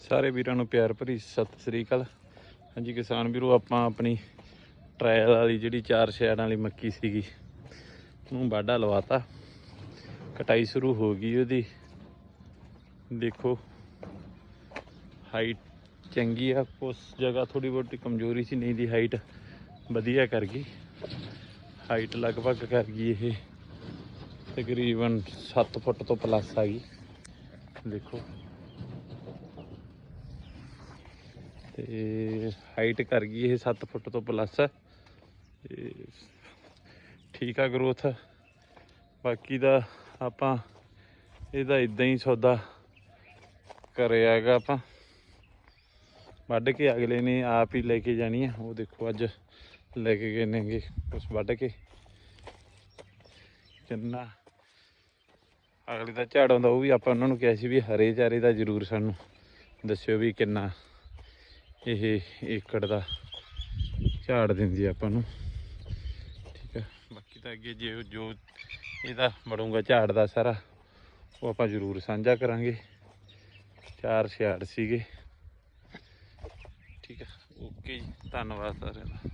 ਸਾਰੇ ਵੀਰਾਂ ਨੂੰ ਪਿਆਰ ਭਰੀ ਸਤਿ ਸ੍ਰੀ ਅਕਾਲ। ਹਾਂਜੀ, ਕਿਸਾਨ ਵੀਰੋ, ਆਪਾਂ ਆਪਣੀ ਟ੍ਰਾਇਲ ਵਾਲੀ ਜਿਹੜੀ ਚਾਰ ਛਿਆੜਾਂ ਵਾਲੀ ਮੱਕੀ ਸੀਗੀ, ਉਹਨੂੰ ਵਾਢਾ ਲਵਾਤਾ। ਕਟਾਈ ਸ਼ੁਰੂ ਹੋ ਗਈ ਉਹਦੀ। ਦੇਖੋ ਹਾਈਟ ਚੰਗੀ ਆ, ਉਸ ਜਗ੍ਹਾ ਥੋੜੀ ਬਹੁਤੀ ਕਮਜ਼ੋਰੀ ਸੀ, ਨਹੀਂ ਦੀ ਹਾਈਟ ਵਧੀਆ ਕਰ ਗਈ। ਹਾਈਟ ਲਗਭਗ ਕਰ ਗਈ ਇਹ। ਤਕਰੀਬਨ 7 ਫੁੱਟ ਤੋਂ ਪਲੱਸ ਆ ਗਈ। ਦੇਖੋ ਤੇ ਹਾਈਟ ਕਰ ਗਈ ਇਹ 7 ਫੁੱਟ ਤੋਂ ਪਲੱਸ ਤੇ ਠੀਕ ਆ ਗਰੋਥ ਬਾਕੀ ਦਾ ਆਪਾਂ ਇਹਦਾ ਇਦਾਂ ਹੀ ਸੌਦਾ ਕਰਿਆ ਹੈਗਾ ਆਪਾਂ। ਵੱਢ ਕੇ ਅਗਲੇ ਨੇ ਆਪ ਹੀ ਲੈ ਕੇ ਜਾਣੀ ਆ। ਉਹ ਦੇਖੋ ਅੱਜ ਲੈ ਕੇ ਗਏ ਨੇਗੇ ਕੁਛ ਵੱਢ ਕੇ। ਕਿੰਨਾ ਅਗਲੇ ਦਾ ਝਾੜ ਆਉਂਦਾ ਉਹ ਵੀ ਆਪਾਂ ਉਹਨਾਂ ਨੂੰ ਕਿਹਾ ਸੀ ਵੀ ਹਰੇ ਚਾਰੇ ਦਾ ਜ਼ਰੂਰ ਸਾਨੂੰ ਦੱਸਿਓ ਵੀ ਕਿੰਨਾ ਇਹ ਏਕੜ ਦਾ ਝਾੜ ਦਿੰਦੀ ਆਪਾਂ ਨੂੰ। ਠੀਕ ਹੈ ਬਾਕੀ ਤਾਂ ਅੱਗੇ ਜੇ ਜੋ ਇਹਦਾ ਬਣੂਗਾ ਝਾੜ ਦਾ ਸਾਰਾ, ਉਹ ਆਪਾਂ ਜ਼ਰੂਰ ਸਾਂਝਾ ਕਰਾਂਗੇ। ਚਾਰ ਛਿਆੜ ਸੀਗੇ। ਠੀਕ ਹੈ ਓਕੇ ਜੀ। ਧੰਨਵਾਦ ਸਾਰਿਆਂ ਦਾ।